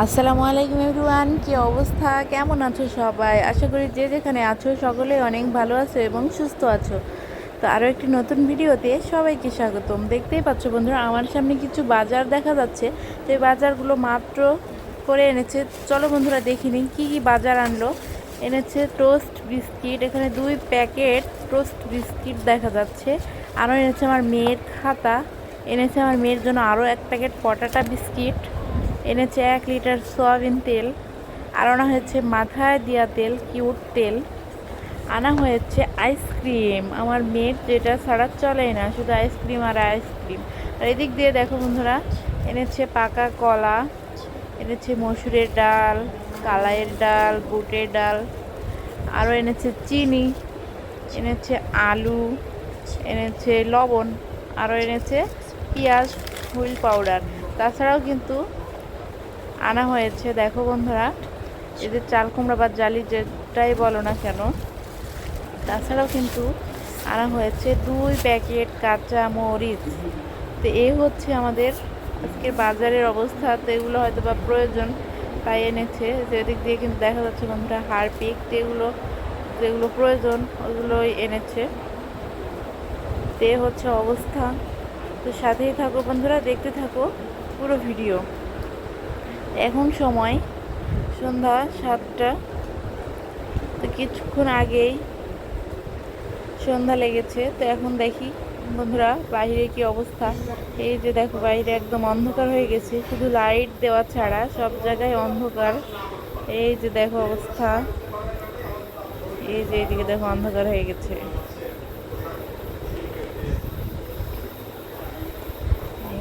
আসসালামু আলাইকুম এভরিওয়ান, কি অবস্থা? কেমন আছো সবাই? আশা করি যে যেখানে আছো সকলেই অনেক ভালো আছো এবং সুস্থ আছো। তো আরও একটি নতুন ভিডিওতে সবাইকে স্বাগতম। দেখতেই পাচ্ছ বন্ধুরা, আমার সামনে কিছু বাজার দেখা যাচ্ছে। তো এই বাজারগুলো মাত্র করে এনেছে। চলো বন্ধুরা, দেখি নিই কী কী বাজার আনলো। এনেছে টোস্ট বিস্কিট, এখানে দুই প্যাকেট টোস্ট বিস্কিট দেখা যাচ্ছে। আরও এনেছে আমার মেয়ের খাতা। এনেছে আমার মেয়ের জন্য আরও এক প্যাকেট পটাটা বিস্কিট। এনেছে এক লিটার সয়াবিন তেল আর আনা হয়েছে মাথায় দেওয়া তেল, কিউট তেল, আনা হয়েছে আইসক্রিম আমার মেয়ের যেটা ছাড়া চলে না, শুধু আইসক্রিম আর আইসক্রিম আর এদিক দিয়ে দেখো বন্ধুরা, এনেছে পাকা কলা, এনেছে মসুরের ডাল, কালাইয়ের ডাল, বুটের ডাল আরও এনেছে চিনি, এনেছে আলু, এনেছে লবণ আরও এনেছে পেঁয়াজ, হুইল পাউডার। তাছাড়াও কিন্তু আনা হয়েছে। দেখো বন্ধুরা এদের চাল কুমড়া বা জালি যেটাই বলো না কেন, তাছাড়াও কিন্তু আনা হয়েছে দুই প্যাকেট কাঁচা মরিচ। তো এ হচ্ছে আমাদের আজকে বাজারের অবস্থা। তো এগুলো হয়তো বা প্রয়োজন তাই এনেছে। যেদিক দিয়ে কিন্তু দেখা যাচ্ছে বন্ধুরা, হারপিক এগুলো, যেগুলো প্রয়োজন ওগুলোই এনেছে। তে হচ্ছে অবস্থা। তো সাথেই থাকো বন্ধুরা, দেখতে থাকো পুরো ভিডিও। এখন সময় সন্ধ্যা সাতটা। তো কিছুক্ষণ আগেই সন্ধ্যা লেগেছে। তো এখন দেখি বন্ধুরা বাইরে কি অবস্থা। এই যে দেখো বাইরে একদম অন্ধকার হয়ে গেছে। শুধু লাইট দেওয়া ছাড়া সব জায়গায় অন্ধকার। এই যে দেখো অবস্থা। এই যে এইদিকে দেখো অন্ধকার হয়ে গেছে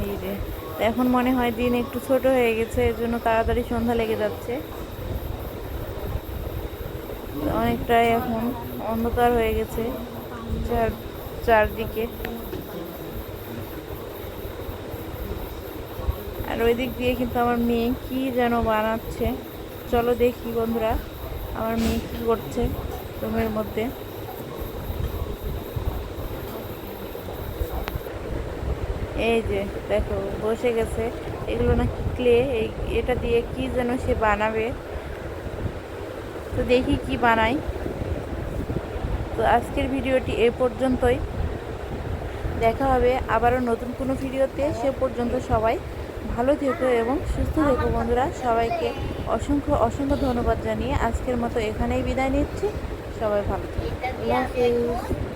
এই যে তো এখন মনে হয় দিন একটু ছোট হয়ে গেছে, এর জন্য তাড়াতাড়ি সন্ধ্যা লেগে যাচ্ছে। অনেকটাই এখন অন্ধকার হয়ে গেছে চার, চারদিকে। আর ওই দিক দিয়ে কিন্তু আমার মেয়ে কি যেন বানাচ্ছে। চলো দেখি বন্ধুরা, আমার মেয়ে কী করছে রুমের মধ্যে। এই যে দেখো বসে গেছে। এগুলো না ক্লে এই এটা দিয়ে কি যেন সে বানাবে। তো দেখি কি বানাই তো আজকের ভিডিওটি এ পর্যন্তই। দেখা হবে আবারও নতুন কোনো ভিডিওতে। সে পর্যন্ত সবাই ভালো থেকো এবং সুস্থ থেকো বন্ধুরা। সবাইকে অসংখ্য অসংখ্য ধন্যবাদ জানিয়ে আজকের মতো এখানেই বিদায় নিচ্ছি। সবাই ভালো থেকো।